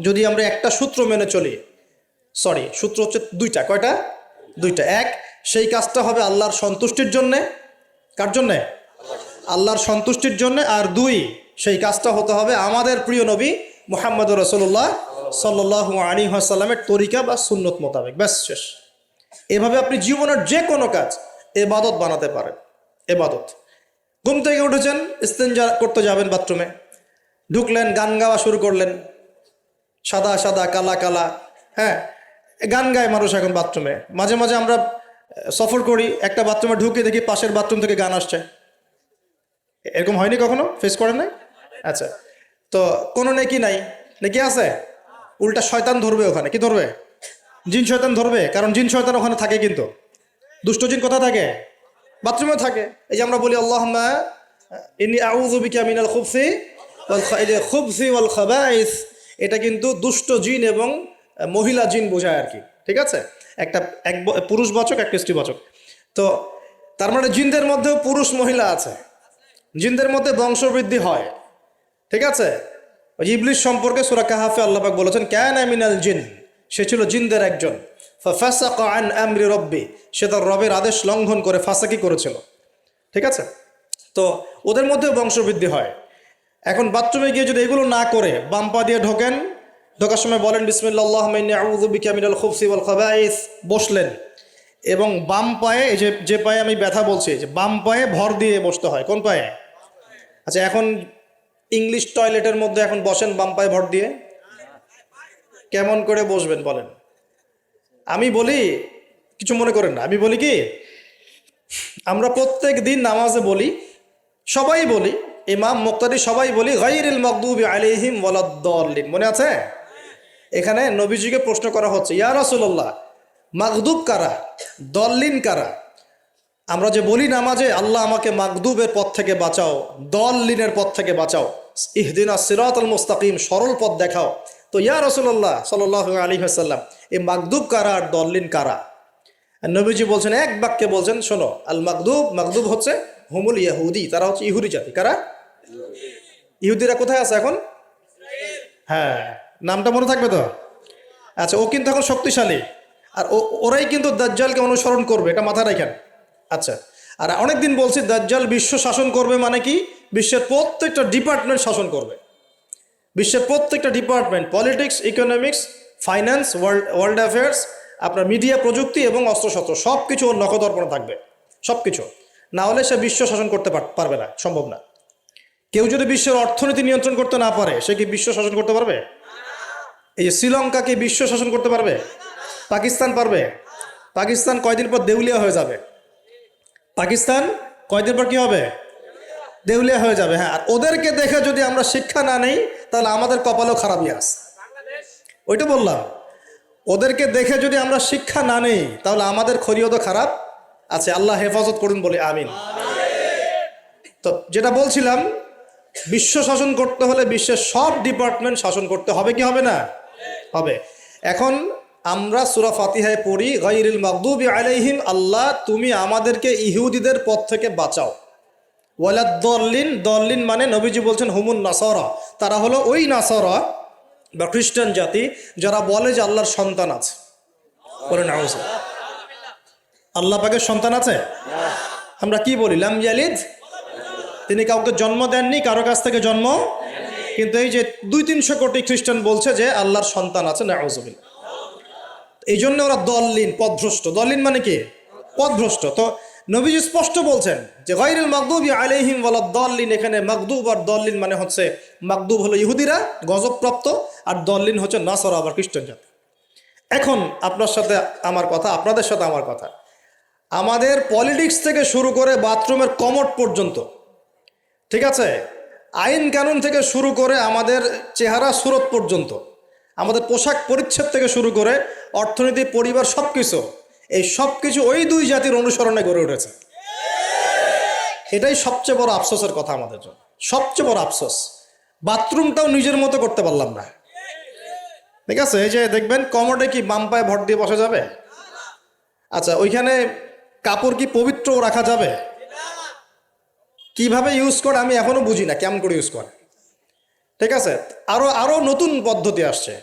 যদি আমরা একটা সূত্র মেনে চলি সরি সূত্র হচ্ছে দুইটা, কয়টা? দুইটা। এক, সেই কাজটা হবে আল্লাহর সন্তুষ্টির জন্যে। কার জন্যে? আল্লাহর সন্তুষ্টির জন্য। আর দুই, সেই কাজটা হতে হবে আমাদের প্রিয় নবী মোহাম্মদ রসল্লাহ সাল্লাহ আলী আসাল্লামের তরিকা বা সুন্নত মোতাবেক। ব্যাস, শেষ। এভাবে আপনি জীবনের যে কোনো কাজ এবাদত বানাতে পারেন। এবাদত। ঘুম থেকে উঠেছেন, ইস্তেঞ্জা করতে যাবেন বাথরুমে। ঢুকলেন, গান গাওয়া শুরু করলেন। সাদা সাদা, কালা কালা। হ্যাঁ গান গায় মানুষ এখন বাথরুমে। মাঝে মাঝে আমরা সফর করি, একটা বাথরুমে ঢুকে দেখি পাশের বাথরুম থেকে গান আসছে। এরকম হয়নি কখনো? ফেস করেন নাই? আচ্ছা। তো কোনো নেকি নাই। নেকি আছে? উল্টা শয়তান ধরবে ওখানে। কি ধরবে? জিন শয়তান ধরবে? কারণ জিন শয়তান ওখানে থাকে কিন্তু। দুষ্ট জিন কোথায় থাকে? বাথরুমে থাকে। এই যে আমরা বলি আল্লাহ ইনি আউযু বিকা মিনাল খুবসি খুবসি ওয়াল খাবাইস। এটা কিন্তু দুষ্ট জিন এবং মহিলা জিন বোঝায় আর কি। ঠিক আছে? একটা এক পুরুষবাচক একটা স্ত্রীবাচক তো তার মানে জিনদের মধ্যেও পুরুষ, মহিলা আছে। জিনদের মধ্যে বংশবৃদ্ধি হয়। ঠিক আছে? ইবলিশ সম্পর্কে সুরা কাহাফে আল্লাপাক বলেছেন ক্যান মিনাল জিন সে ছিল জিনদের একজন। রব্বি, সে তার রবের আদেশ লঙ্ঘন করে ফাঁসাকি করেছিল। ঠিক আছে? তো ওদের মধ্যেও বংশবৃদ্ধি হয়। এখন বাথরুমে গিয়ে যদি এগুলো না করে, বাম পা দিয়ে ঢোকেন, ঢোকার সময় বলেন বিসমিল্লাহ বিকামিনাল খুবসি ওয়াল খাবাইস বসলেন। এবং বাম পায়ে যে যে পায়ে আমি ব্যথা বলছি যে বাম পায়ে ভর দিয়ে বসতে হয়। কোন পায়ে? আচ্ছা এখন ইংলিশ টয়লেটের মধ্যে এখন বসেন বাম পায়ে ভর দিয়ে। কেমন করে বসবেন বলেন। আমি বলি, কিছু মনে করেন না। আমি বলি কি, আমরা প্রত্যেক দিন নামাজে বলি, সবাই বলি ইমাম মুক্তাদি সবাই বলি গাইরিল মকদুবি আলাইহিম ওয়ালাদ্দাল্লিন। মনে আছে? এখানে নবীজিকে প্রশ্ন করা হচ্ছে, ইয়া রাসূলুল্লাহ, মাগদুব কারা? দল্লিন কারা? আমরা যে বলি নামাজে আল্লাহ আমাকে মাগদুবের পথ থেকে বাঁচাও, দল্লিনের পথ থেকে বাঁচাও। ইহদিনা সিরাত আল মুস্তাকিম, সরল পথ দেখাও। তো ইয়া রসুল্লাহ সাল্লাহ আলী হাসাল্লাম এই মাগদুব কারা আর দল্লিন কারা? নবীজি বলছেন, এক বাক্যে বলছেন, শোনো আল মাগদুব মাগদুব হচ্ছে হুমুল ইয়াহুদি, তারা হচ্ছে ইহুদি জাতি। কারা? ইহুদিরা কোথায় আছে এখন? হ্যাঁ। নামটা মনে থাকবে তো? আচ্ছা ও কিন্তু এখন শক্তিশালী। আর ও- ওরাই কিন্তু দাজ্জালকে অনুসরণ করবে এটা মাথায় রাখেন। আচ্ছা আর অনেক দিন বলছি দাজ্জাল বিশ্ব শাসন করবে মানে কি? বিশ্বের প্রত্যেকটা ডিপার্টমেন্ট শাসন করবে। বিশ্বের প্রত্যেকটা department politics economics finance world world affairs আপনার মিডিয়া প্রযুক্তি এবং অস্ত্রশস্ত্র সব কিছু ওর নখদর্পণে থাকবে। সব কিছু না হলে সে বিশ্ব শাসন করতে পার- পারবে না সম্ভব না। কেউ যদি বিশ্বের অর্থনীতি নিয়ন্ত্রণ করতে না পারে, সে কি বিশ্ব শাসন করতে পারবে? এই যে শ্রীলঙ্কা কি বিশ্ব শাসন করতে পারবে? পাকিস্তান পারবে? পাকিস্তান কয়দিন পর দেউলিয়া হয়ে যাবে? পাকিস্তান কয়দিন পর কি হবে? দেউলিয়া হয়ে যাবে হ্যাঁ। আর ওদেরকে দেখে যদি আমরা শিক্ষা না নেই, তাহলে আমাদের কপালও খারাপই আস ওইটা বললাম। ওদেরকে দেখে যদি আমরা শিক্ষা না নেই, তাহলে আমাদের খরিও তো খারাপ আছে। আল্লাহ হেফাজত করুন বলে, আমিন। তো যেটা বলছিলাম বিশ্ব শাসন করতে হলে বিশ্বের সব ডিপার্টমেন্ট শাসন করতে হবে কি হবে না? হবে। এখন আমরা সুরা ফাতিহায় পড়ি গাইরিল মাকদুবি আলাইহিম, আল্লাহ তুমি আমাদেরকে ইহুদিদের পথ থেকে বাঁচাও। ওয়ালাদ দল্লিন দল্লিন মানে নবীজি বলছেন হুমুন নাসরা। তারা হলো ওই নাসরা বা খ্রিস্টান জাতি যারা বলে যে আল্লাহর সন্তান আছে। বলেন। আল্লাহ পাকের সন্তান আছে? আমরা কি বলি? লাম তিনি কাউকে জন্ম দেননি, কারও কাছ থেকে জন্ম কিন্তু এই যে দুই তিনশো কোটি খ্রিস্টান বলছে যে আল্লাহর সন্তান আছে, নাউজুবিল্লাহ। এই জন্য ওরা দল্লিন পথভ্রষ্ট দল্লিন মানে কি? পথভ্রষ্ট তো নবীজি স্পষ্ট বলছেন যে গাইরুল মাকদুবি আলাইহিম ওয়ালা দল্লিন, এখানে মাকদুব আর দল্লিন মানে হচ্ছে মাকদুব হলো ইহুদিরা, গজবপ্রাপ্ত, আর দল্লিন হচ্ছে নাসরা আবার খ্রিস্টান জাতি। এখন আপনার সাথে আমার কথা, আপনাদের সাথে আমার কথা। আমাদের পলিটিক্স থেকে শুরু করে বাথরুমের কমট পর্যন্ত ঠিক আছে? আইন কানুন থেকে শুরু করে আমাদের চেহারা সুরত পর্যন্ত, আমাদের পোশাক পরিচ্ছদ থেকে শুরু করে অর্থনীতি, পরিবার সব কিছু এই সব কিছু ওই দুই জাতির অনুসরণে গড়ে উঠেছে। এটাই সবচেয়ে বড় আফসোসের কথা আমাদের জন্য। সবচেয়ে বড় আফসোস। বাথরুমটাও নিজের মতো করতে পারলাম না। ঠিক আছে? এই যে দেখবেন, কমোডে কি বাম পায়ে ভর দিয়ে বসা যাবে? আচ্ছা ওইখানে কাপড় কি পবিত্র রাখা যাবে? কীভাবে ইউজ করে আমি এখনও বুঝি না কেমন করে ইউজ করে। ঠিক আছে? আরও আরও নতুন পদ্ধতি আসছে।